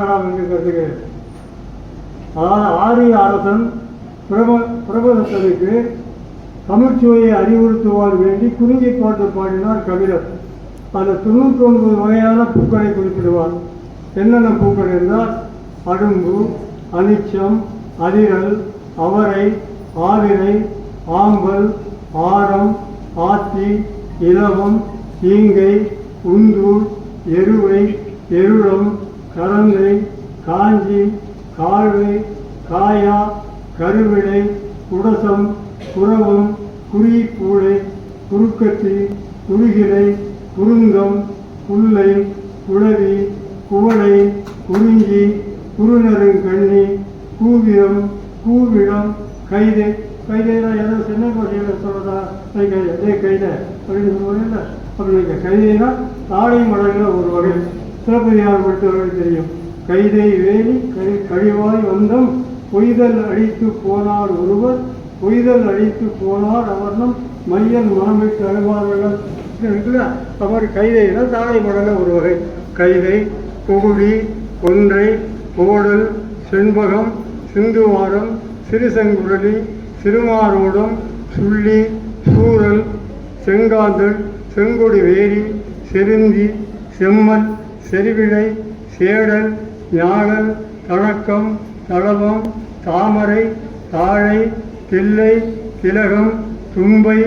விளக்கலாம் என்று கருதுகிறேன் அதாவது ஆரிய அரசன் பிரப பிரபதத்தனுக்கு தமிழ்ச்சுவையை அறிவுறுத்துவார் வேண்டி குறிஞ்சி பாட்டு பாடினார் கவிழர் அந்த தொண்ணூற்றி ஒன்பது வகையான பூக்களை குறிப்பிடுவார். என்னென்ன பூக்கள் என்றால் அடும்பு அனிச்சம் அதிரல் அவரை ஆவிரை ஆம்பல் ஆரம் ஆத்தி இலவம் ஈங்கை உந்தூர் எருவை எருளம் கரங்கரை காஞ்சி கால்வை காயா கருவிடை குடசம் குரவம் குறிப்பூளை குறுக்கத்தி குறுகிலை குறுங்கம் புல்லை குழவி குவளை குறிஞ்சி குறுநருங்கண்ணி கூவிரம் கூவிடம் கைதை. கைதைனா ஏதோ சின்ன பாஷையில் சொல்கிறதா கைதை. அதே கைதை. அப்படின்னு சொல்லுவாங்க அப்படி கைதைனா தாடை மடங்கில் ஒரு வகை. சிலப்பதிகாரம் படித்தவர்கள் தெரியும். கைதை வேலி கழி கழிவாய் வந்தம் பொய்தல் அழித்து போனார் ஒருவர் பொய்தல் அழித்து போனார் அவர்னும் மையன் மனமிட்டு அழுவார்கள் அவர் கைதைனா தாடை மடங்க ஒரு வகை. கைதை புகுழி கொன்றை கோடல் செண்பகம் சிந்துவாரம் சிறுசங்குழலி சிறுமாரோடம் சுள்ளி சூரல் செங்காந்தல் செங்கொடி வேரி செருந்தி செம்மல் செருவிழை சேடல் ஞாழல் தழக்கம் தளவம் தாமரை தாழை தில்லை திலகம் தும்பை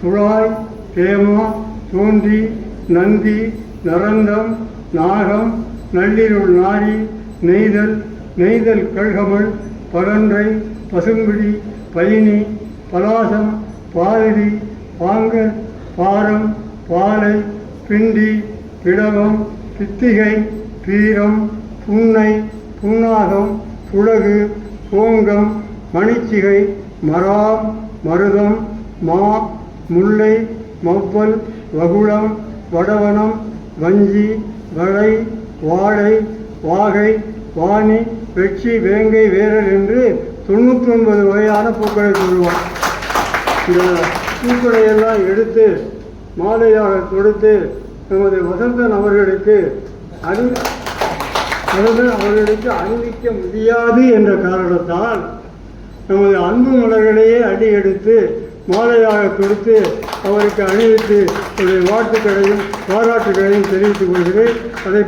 துழாய் தேமா தோன்றி நந்தி நரந்தம் நாகம் நள்ளிருள் நாரி நெய்தல் நெய்தல் கழகமல் பரன்றை பசும்பிடி பயனி பலாசம் பாதிரி பாங்க பாரம் பாலை பிண்டி பிளவம் பித்திகை பீரம் புன்னை புன்னாகம் புலகு ஓங்கம் மணிச்சிகை மராம் மருதம் மா முல்லை மவ்வல் வகுளம் வடவனம் வஞ்சி வளை வாழை வாகை வாணி வெற்றி வேங்கை வேரர் என்று தொண்ணூற்றி ஒன்பது வகையான பூக்களை சொல்லுவோம் இந்த பூக்களை எல்லாம் எடுத்து மாலையாக தொடுத்து நமது வசந்தன் அவர்களுக்கு அணி வசந்தன் அவர்களுக்கு அணிவிக்க முடியாது என்ற காரணத்தால் நமது அன்பு மலர்களையே அடி எடுத்து மாலையாக கொடுத்து அவருக்கு அணிவித்து அவருடைய வாழ்த்துக்களையும் பாராட்டுகளையும் தெரிவித்துக் கொள்கிறேன். அதை